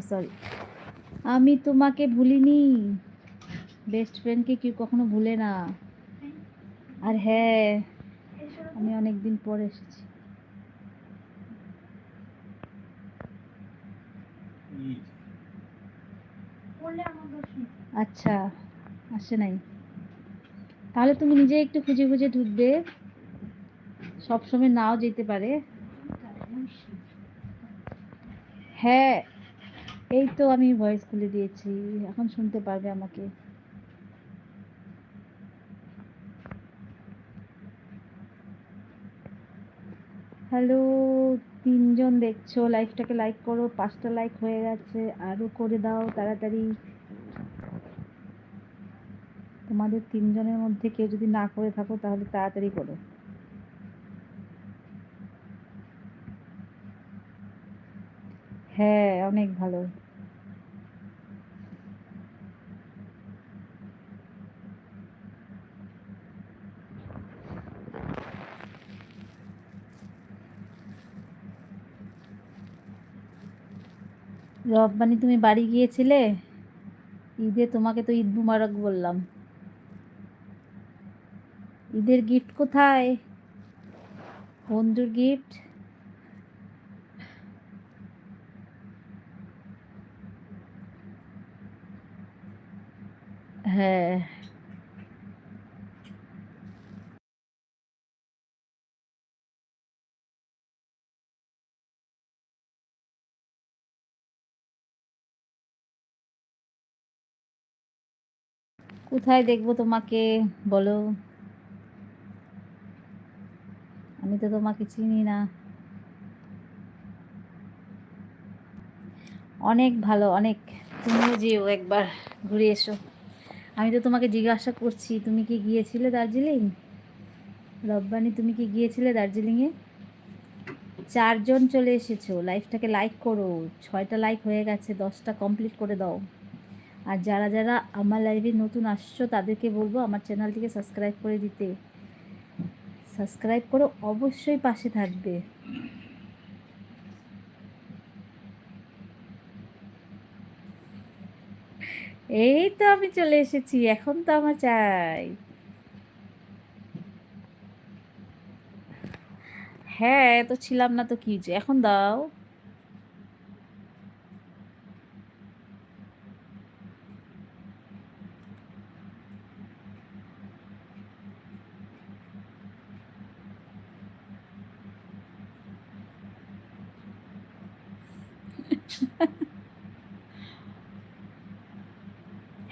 Sorry আমি তোমাকে ভুলিনি। বেস্ট ফ্রেন্ডকে কেউ কখনো ভুলে না। আর হ্যাঁ আমি অনেক দিন পরে এসেছি। আচ্ছা আসে নাই। তাহলে তুমি নিজে একটু খুঁজে খুঁজে ঢুকবে। সবসময় নাও যেতে পারে। হ্যাঁ। এই তো আমি ভয়েস খুলে দিয়েছি, এখন শুনতে পারবে আমাকে। হ্যালো তিনজন দেখছ লাইভটাকে লাইক করো, পাঁচটা লাইক হয়ে গেছে, আরও করে দাও তাড়াতাড়ি। তোমাদের তিনজনের মধ্যে কেউ যদি না করে থাকো তাহলে তাড়াতাড়ি করো। হ্যাঁ অনেক ভালো। রব্বানি, তুমি বাড়ি গিয়েছিলে? ঈদে তোমাকে তো ঈদ মুবারক বললাম। ঈদের গিফট কোথায়? বন্ধুর গিফট হ্যাঁ। কোথায় দেখব তোমাকে? বলো। আমি তো তোমাকে চিনি না। অনেক ভালো, অনেক। তুমিও যেও একবার ঘুরে এসো। আমি তো তোমাকে জিজ্ঞাসা করছি, তুমি কি গিয়েছিলে দার্জিলিং? রব্বানি, তুমি কি গিয়েছিলে দার্জিলিংয়ে? চারজন চলে এসেছ, লাইফটাকে লাইক করো। ছয়টা লাইক হয়ে গেছে, দশটা কমপ্লিট করে দাও। আর যারা যারা আমার লাইভে নতুন আসছো, তাদেরকে বলব আমার চ্যানেলটিকে সাবস্ক্রাইব করে দিতে। সাবস্ক্রাইব করো অবশ্যই পাশে থাকবে। এই তো আমি চলে এসেছি, এখন তো আমার চাই। হ্যাঁ তো ছিলাম না তো কি যে, এখন দাও।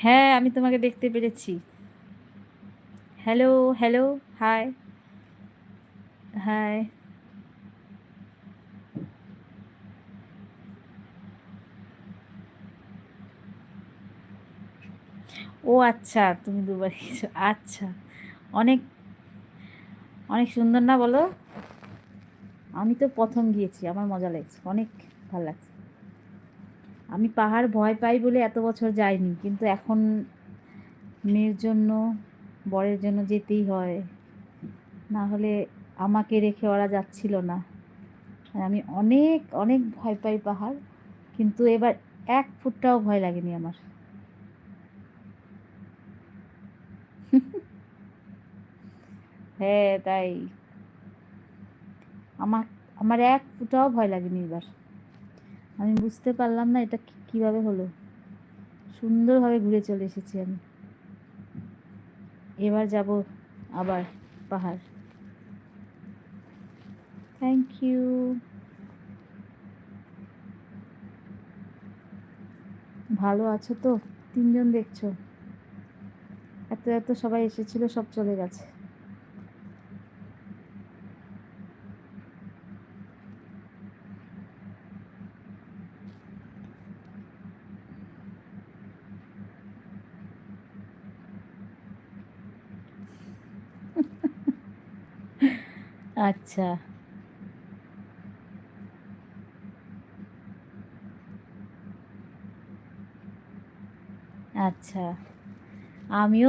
হ্যাঁ আমি তোমাকে দেখতে পেরেছি। হ্যালো হ্যালো হাই হাই ও আচ্ছা তুমি দুবার আচ্ছা অনেক অনেক সুন্দর না বলো? আমি তো প্রথম গিয়েছি, আমার মজা লাগছে, অনেক ভালো লাগছে। আমি পাহাড় ভয় পাই বলে এত বছর যাইনি, কিন্তু এখন মেয়ের জন্য, বরের জন্য যেতেই হয়। না হলে আমাকে রেখে ওরা যাচ্ছিল না। আমি অনেক অনেক ভয় পাই পাহাড়, কিন্তু এবার এক ফুটটাও ভয় লাগেনি আমার। হ্যাঁ তাই। আমার আমার এক ফুটাও ভয় লাগেনি এবার। আমি বুঝতে পারলাম না এটা কীভাবে হলো। সুন্দরভাবে ঘুরে চলে এসেছি আমি। এবার যাব আবার পাহাড়। থ্যাংক ইউ ভালো আছো তো? তিনজন দেখছ। এত এত সবাই এসেছিল, সব চলে গেছে। আচ্ছা। আচ্ছা। আমিও